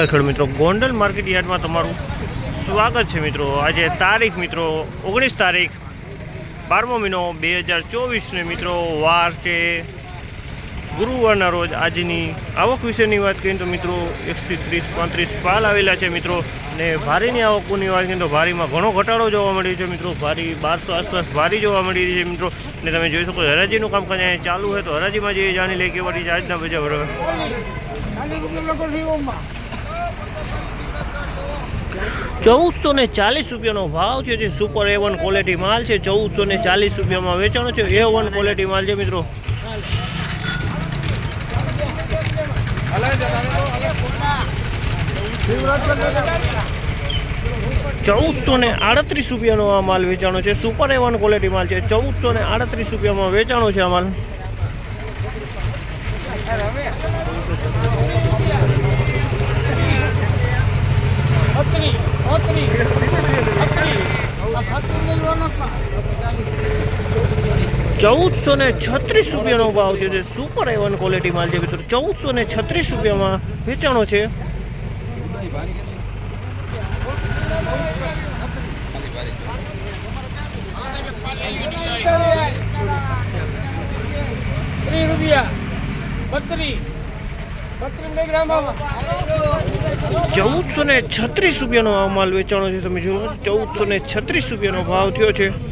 ખેડૂત મિત્રો. ગોંડલ માર્કેટ યાર્ડમાં તમારું સ્વાગત છે મિત્રો. આજે તારીખ મિત્રો ઓગણીસ તારીખ, બારમો મહિનો બે હજાર ચોવીસને મિત્રો વાર છે ગુરુવારના રોજ આજની આવક વિશેની વાત કરીએ તો મિત્રો એકથી ત્રીસ પાંત્રીસ પાલ આવેલા છે મિત્રો. ને ભારીની આવકોની વાત કરીએ તો ભારીમાં ઘણો ઘટાડો જોવા મળ્યો છે મિત્રો. ભારી બારસો આસપાસ ભારી જોવા મળી રહી છે મિત્રો. ને તમે જોઈ શકો હરાજીનું કામકાજ અહીંયા ચાલુ હોય તો હરાજીમાં જે જાણી લઈએ કેવા આજના બજાર બરાબર. ચૌદસો ને ચાલીસ રૂપિયાનો ભાવ છે. જે સુપર એ વન ક્વોલિટી માલ છે. ચૌદસો ને ચાલીસ રૂપિયામાં વેચાણો છે. એ વન ક્વોલિટી માલ છે મિત્રો. ચૌદસો ને આડત્રીસ રૂપિયાનો આ માલ વેચાણો છે. સુપર એ વન ક્વોલિટી માલ છે. ચૌદસો ને આડત્રીસ રૂપિયામાં વેચાણો છે આ માલ. ચૌદસો ને છત્રીસ રૂપિયાનો ભાવ છે જે સુપર એવન ક્વોલિટી માલ છે મિત્રો. ચૌદસો ને છત્રીસ રૂપિયામાં વેચાણો છે. ત્રીસ રૂપિયા. બત્રી બત્રી ચૌદસો ને છત્રીસ રૂપિયાનો આ માલ વેચાણો છે તમે જુઓ ચૌદસો ને છત્રીસ રૂપિયાનો ભાવ થયો છે.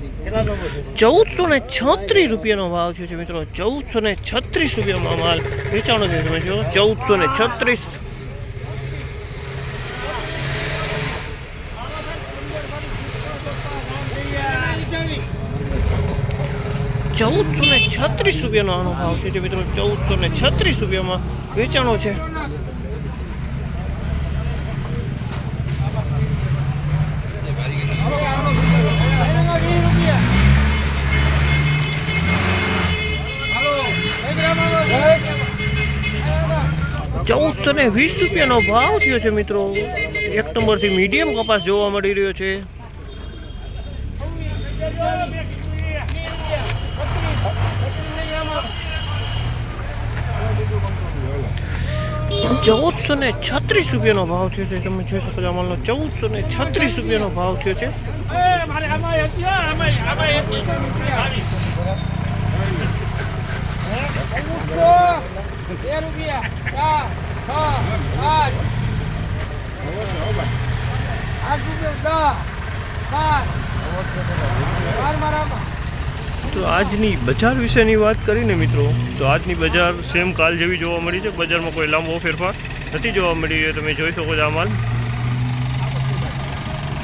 ચૌદસો ને છત્રીસ રૂપિયાનો ભાવ થયો છે મિત્રો. ચૌદસો ને છત્રીસ રૂપિયામાં માલ વેચાણો છે તમે જો ચૌદસો ને છત્રીસ. ચૌદસો ને છત્રીસ રૂપિયાનો આનો ભાવ થયો છે મિત્રો. ચૌદસો ને છત્રીસ રૂપિયામાં વેચાણો છે વીસ રૂપિયા એક ગ્રામમાં ચૌદસો ને વીસ રૂપિયાનો ભાવ થયો છે મિત્રો. એક નંબરથી મીડિયમ કપાસ જોવા મળી રહ્યો છે. ચૌદસો ને છત્રીસ રૂપિયાનો ભાવ થયો છે. તમે જોઈ શકો છો અમારો ચૌદસો ને છત્રીસ રૂપિયાનો ભાવ થયો છે. તો આજની બજાર વિશેની વાત કરીને મિત્રો, તો આજની બજાર સેમ કાલ જેવી જોવા મળી છે. બજારમાં કોઈ લાંબો ફેરફાર નથી જોવા મળી તમે જોઈ શકો છો આ માલ.